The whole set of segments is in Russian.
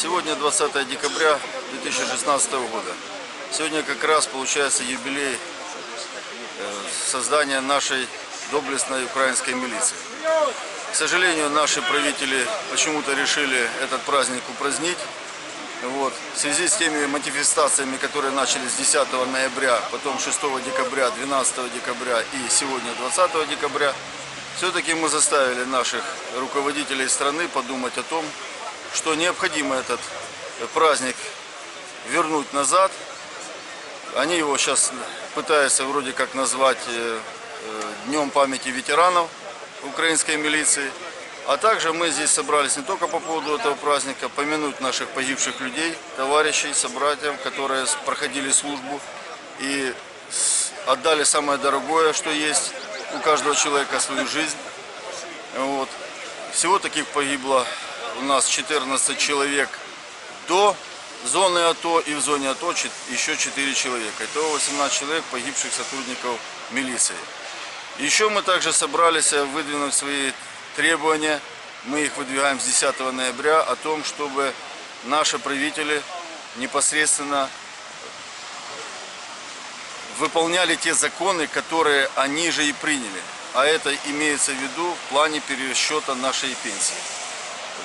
Сегодня 20 декабря 2016 года. Сегодня как раз получается юбилей э, создания нашей доблестной украинской милиции. К сожалению, наши правители почему-то решили этот праздник упразднить. Вот. В связи с теми манифестациями, которые начались 10 ноября, потом 6 декабря, 12 декабря и сегодня 20 декабря, все-таки мы заставили наших руководителей страны подумать о том, что необходимо этот праздник вернуть назад. Они его сейчас пытаются вроде как назвать э, э, Днем памяти ветеранов украинской милиции. А также мы здесь собрались не только по поводу этого праздника, помянуть наших погибших людей, товарищей, собратьев, которые проходили службу и отдали самое дорогое, что есть у каждого человека, свою жизнь. Вот. Всего таких погибло у нас 14 человек до зоны АТО и в зоне АТО еще 4 человека. Итого 18 человек погибших сотрудников милиции. Еще мы также собрались э, выдвинуть свои требования, мы их выдвигаем с 10 ноября, о том, чтобы наши правители непосредственно выполняли те законы, которые они же и приняли. А это имеется в виду в плане пересчета нашей пенсии.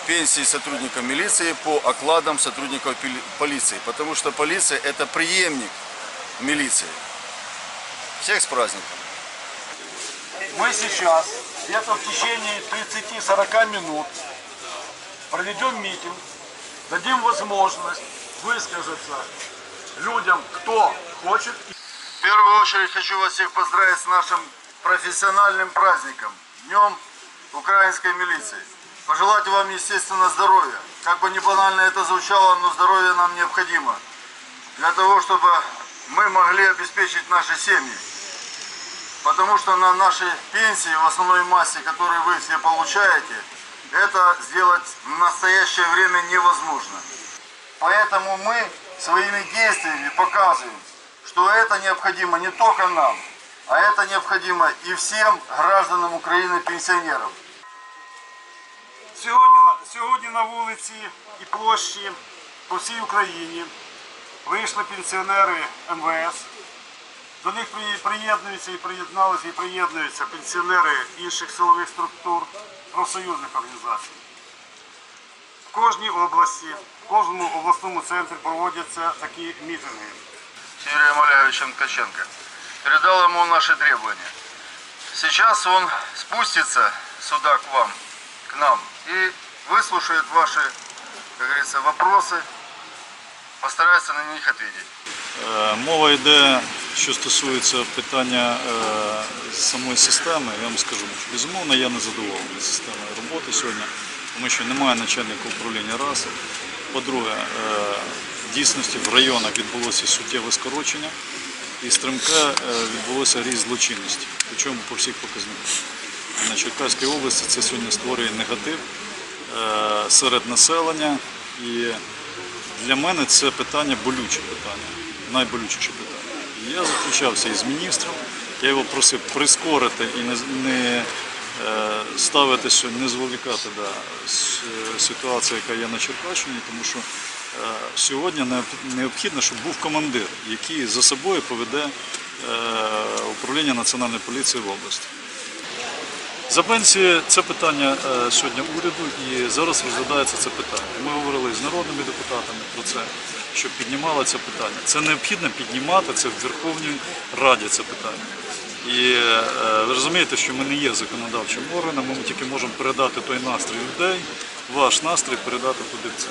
Пенсии сотрудников милиции по окладам сотрудников полиции. Потому что полиция это преемник милиции. Всех с праздником! Мы сейчас где-то в течение 30-40 минут проведем митинг, дадим возможность высказаться людям, кто хочет. В первую очередь хочу вас всех поздравить с нашим профессиональным праздником, Днем Украинской милиции. Пожелать вам, естественно, здоровья. Как бы не банально это звучало, но здоровье нам необходимо. Для того, чтобы мы могли обеспечить наши семьи. Потому что на нашей пенсии, в основной массе, которую вы все получаете, это сделать в настоящее время невозможно. Поэтому мы своими действиями показываем, что это необходимо не только нам, а это необходимо и всем гражданам Украины пенсионерам. Сьогодні, сьогодні на вулиці і площі по всій Україні вийшли пенсіонери МВС. До них приєднуються і приєдналися і приєднуються пенсіонери інших силових структур, профсоюзних організацій. В кожній області, в кожному обласному центрі проводяться такі мітинги. с Юрием Олеговичем Ткаченко. Передал ему наши требования. Сейчас он спустится сюда к вам, к нам, и выслушает ваши, как говорится, вопросы, постарается на них ответить. Е, Мова йде, що стосується питання е, самої системи. Я вам скажу, безумовно я не задоволений системою роботи сьогодні, тому що немає начальника управління раз. По-друге, е, в дійсності в районах відбулося суттєве скорочення і стрімке е, відбулося ріст злочинності, причому по всіх показниках. На Черкаській області це сьогодні створює негатив е, серед населення і для мене це питання болюче питання, найболючіше питання. Я зустрічався із міністром, я його просив прискорити і не, не е, ставити, не зволікати да, ситуацію, яка є на Черкащині, тому що е, сьогодні необхідно, щоб був командир, який за собою поведе управління Національної поліції в області. За пенсії це питання е, сьогодні уряду і зараз розглядається це питання. Ми говорили з народними депутатами про це, щоб піднімали це питання. Це необхідно піднімати це в Верховній Раді це питання. І е, ви розумієте, що ми не є законодавчим органом, ми тільки можемо передати той настрій людей, ваш настрій передати туди в це.